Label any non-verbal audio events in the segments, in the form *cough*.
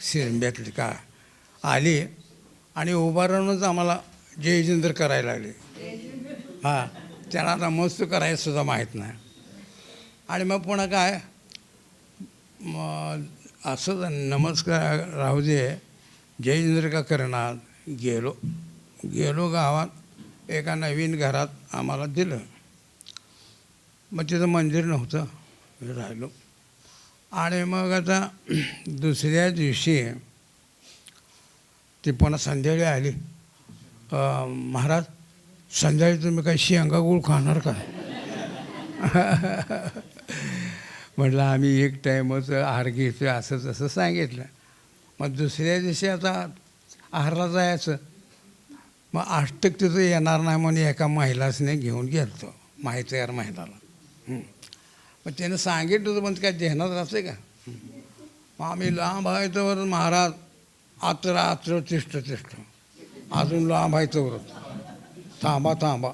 सिरंब्यातली का? आली आणि उभा आम्हाला जयजिंद्र करायला लागले. हां त्यांना आता मस्त करायचंसुद्धा माहीत नाही. आणि मग पुन्हा काय? मग असं नमस्कार राहू दे जयेंद्र का करणार? गेलो. गेलो गावात एका नवीन घरात आम्हाला दिलं. मग तिथं मंदिर नव्हतं. राहिलो. आणि मग आता दुसऱ्या दिवशी ती पुन्हा संध्याकाळी आली. महाराज संध्याकाळी तुम्ही काही शेंगा गुळ खाणार काय *laughs* म्हटलं आम्ही एक टाईमच आहार घेतो असं तसं सांगितलं. मग दुसऱ्या दिवशी आता आहारला जायचं. मग आष्टक तिथं येणार नाही म्हणून एका महिलासने घेऊन गेलतो माहिती यार महिलाला मग त्यानं सांगितलं होतं पण काय ध्यानात राहते का? मग आम्ही लांब आहे तर महाराज आत्र आत्र तिष्ठ तिष्ठ. अजून लांब आहे तर थांबा थांबा.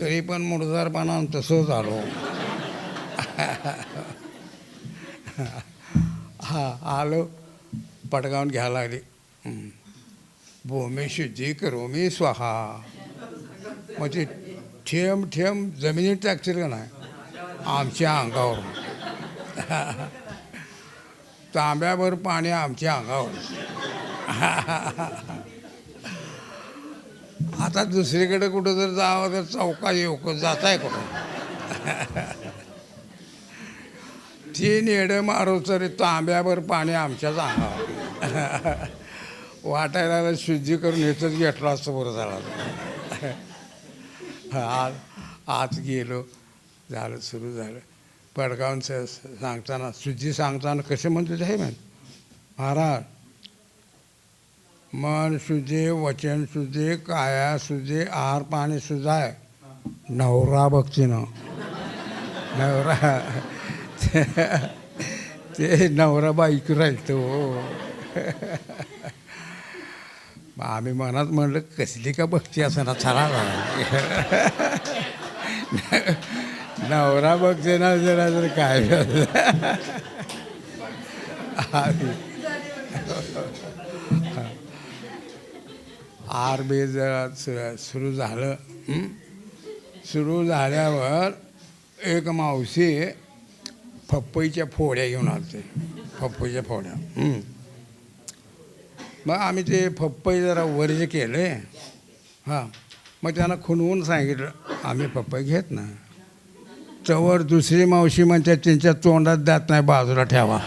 तरी पण मुडदारपणा तसं झालो. हा आलो. पटकावून घ्यायला लागली. भूमेश भूमी शुद्धी करो मी स्वाहा. मग ठेम ठेम जमिनीत टाकशील का नाही? आमच्या अंगावर. *laughs* तांब्याभर पाणी आमच्या अंगावर. *laughs* आता दुसरीकडे कुठं जर जावं तर चौका येऊ जाताय कुठं? *laughs* तीन येडं मारू तरी तांब्याभर पाणी आमच्याच अंगावर. वाटायला शुद्धी करून येतच घेतलं असतं बरं झालं. आज आज गेलो. झालं सुरू झालं. पडगावून सांगताना शुद्धी सांगताना कसे म्हणतो हे म्हण. महाराज मन सुजे वचन सुजे काया सुजे आहार पाणी सुजाय. आहे नवरा भक्तीनं. नवरा ते नवरा बाईक राहील तो. मग आम्ही मनात म्हणलं कसली का भक्ती असं ना चला नवरा बघते ना जरा जर काय आर बे जरा सु- सुरू झालं. सुरू झाल्यावर एक मावशी पप्पईच्या फोड्या घेऊन आलते. पप्पईच्या फोड्या. मग आम्ही ते पप्पई जरा वर्ज केले. हां. मग त्यांना खुणवून सांगितलं आम्ही पप्पई घेत ना तवर दुसरी मावशी म्हणते त्यांच्या तोंडात जात नाही बाजूला ठेवा.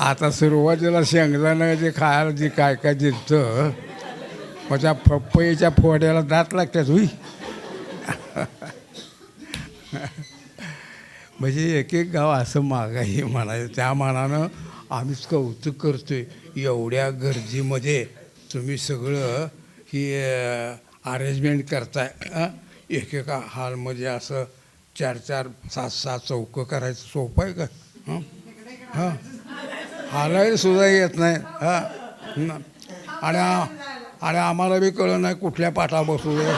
आता सुरुवातीला शेंगदाणं जे खायला जे काय काय दिसतं मग म्हणजे त्या पपईच्या फोड्याला दात लागतात हुई म्हणजे एक एक गाव असं मागाही म्हणायचं त्या मानानं आम्हीच कौतुक करतोय. एवढ्या गर्दीमध्ये तुम्ही सगळं ही अरेंजमेंट करताय एकेका हॉलमध्ये असं चार चार सात सात चौकं करायचं सोपं आहे का? हां? हां? हालायला सुद्धा येत नाही हां? आणि आणि आम्हाला बी कळलं नाही कुठल्या पाठा बसू दे.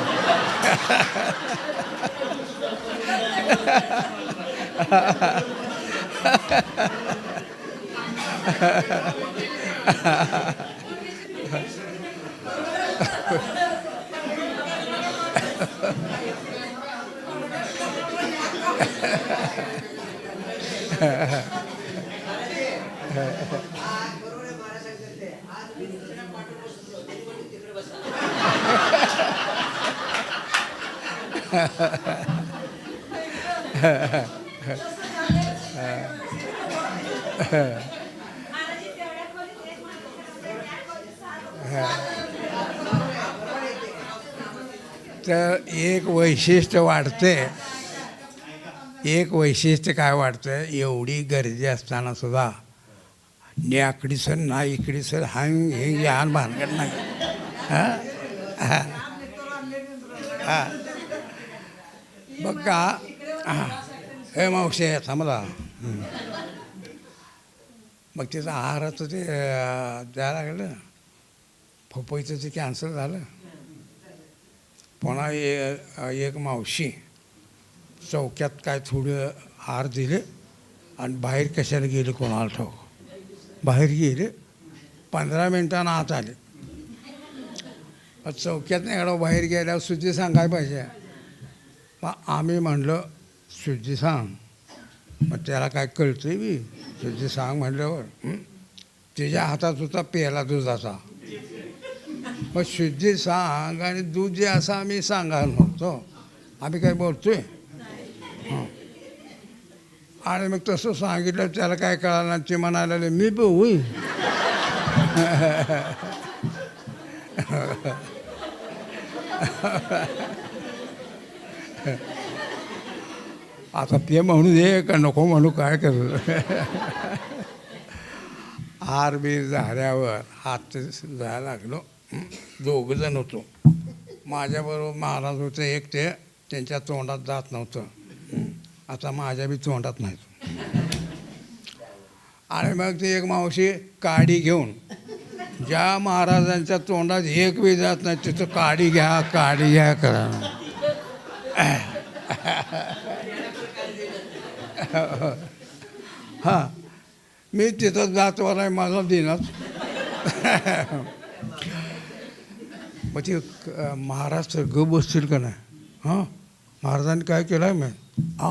*laughs* तर एक वैशिष्ट्य वाढते. एक वैशिष्ट्य काय वाटतं एवढी गर्दी असताना सुद्धा आकडी सर ना इकडी सर हंग हे यान भानगड नाही. हां? हां. हां. बघ. का हां. हे मावशी थांबला मग त्याचं आहाराचं ते द्यायला लागलं. फपईचं ते कॅन्सल झालं. पुन्हा एक मावशी. चौक्यात काय थोडं हार दिले आणि बाहेर कशाला गेले कोणाला ठाऊक? बाहेर गेले. पंधरा मिनटानं आत आले. मग चौक्यात एवढं बाहेर गेल्यावर सुद्धी सांगायला पाहिजे? मग आम्ही म्हणलं सुद्धी सांग. मग त्याला काय कळतो आहे मी सुद्धी सांग म्हणल्यावर तिच्या हातात होता प्यायला दुधाचा. मग शुद्धी सांग आणि दूध जे असं आम्ही सांगायला नव्हतो. आम्ही काय बोलतोय? आहे आणि मग तसं सांगितलं त्याला काय कळालं ते म्हणायला मी बी होई आता ते म्हणू दे का नको म्हणू काय करू? हार बी झाल्यावर हात जायला लागलो. दोघं जण होतो. माझ्याबरोबर महाराज होते एक ते त्यांच्या तोंडात जात नव्हतं. आता माझ्या बी तोंडात नाही आणि मग ती एक मावशी काडी घेऊन ज्या महाराजांच्या तोंडात एक बी जात नाही तिथं काडी घ्या काडी घ्या करा. हां मी तिथं जातवर आहे मला दिनात मग ते महाराज तर बसतील का नाही? हां महाराजांनी काय केलं आहे मी आ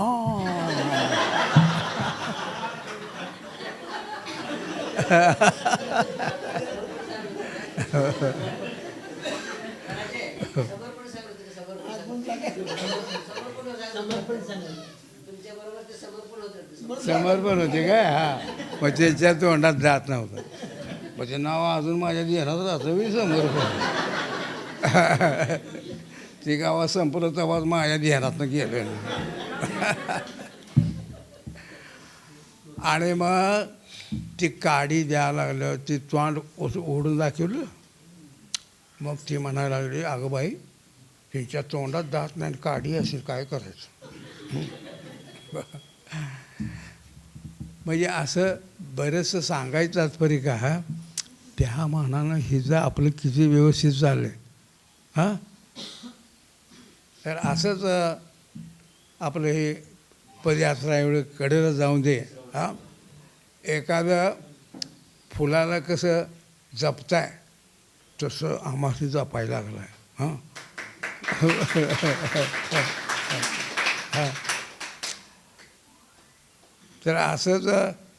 समर्पण होते काय हा. मग त्याच्या तोंडात जात नव्हतं. मग ते नाव अजून माझ्या ध्यानात राहतं मी समर्पण. *laughs* ते गावात संपलं तेव्हाच माझ्या ध्यानातनं गेलं. *laughs* आणि मग ती काडी द्यायला लागलं ती तोंड उस ओढून दाखवलं. मग ती म्हणायला लागली अगं बाई हिच्या तोंडात दात नाही आणि काडी असेल काय करायचं? *laughs* म्हणजे असं बरंचसं सांगायचं तात्पर्य का त्या मानानं हिचं आपलं किती व्यवस्थित झालं आहे हां? तर असंच आपलं हे पदयात्रा एवढं कडेला जाऊन दे हां. एखादं फुलाला कसं जपताय तसं आम्हाला जपायला लागलं आहे हां. हां तर असंच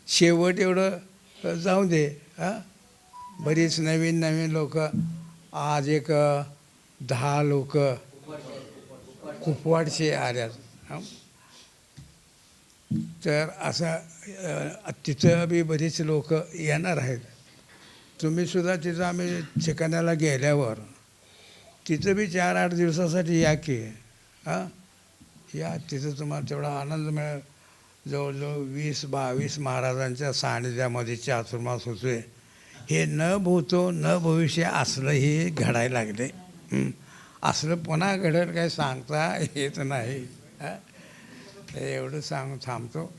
शेवट एवढं जाऊ दे हां. बरीच नवीन नवीन लोक आज एक दहा लोक कुपवाडचे आल्यात. तर असा तिथं बी बरीच लोक येणार आहेत. तुम्ही सुद्धा तिथं आम्ही ठिकाणाला गेल्यावर तिथं बी चार आठ दिवसासाठी या की हां? या तिथं तुम्हाला तेवढा आनंद मिळेल. जवळजवळ वीस बावीस महाराजांच्या सानिध्यामध्ये चातुर्मास होतोय. हे न भूतो न भविष्य असलं हे घडायला लागले. असलं पुन्हा घडेल काय सांगता येत नाही. हं. तर एवढं सांगून थांबतो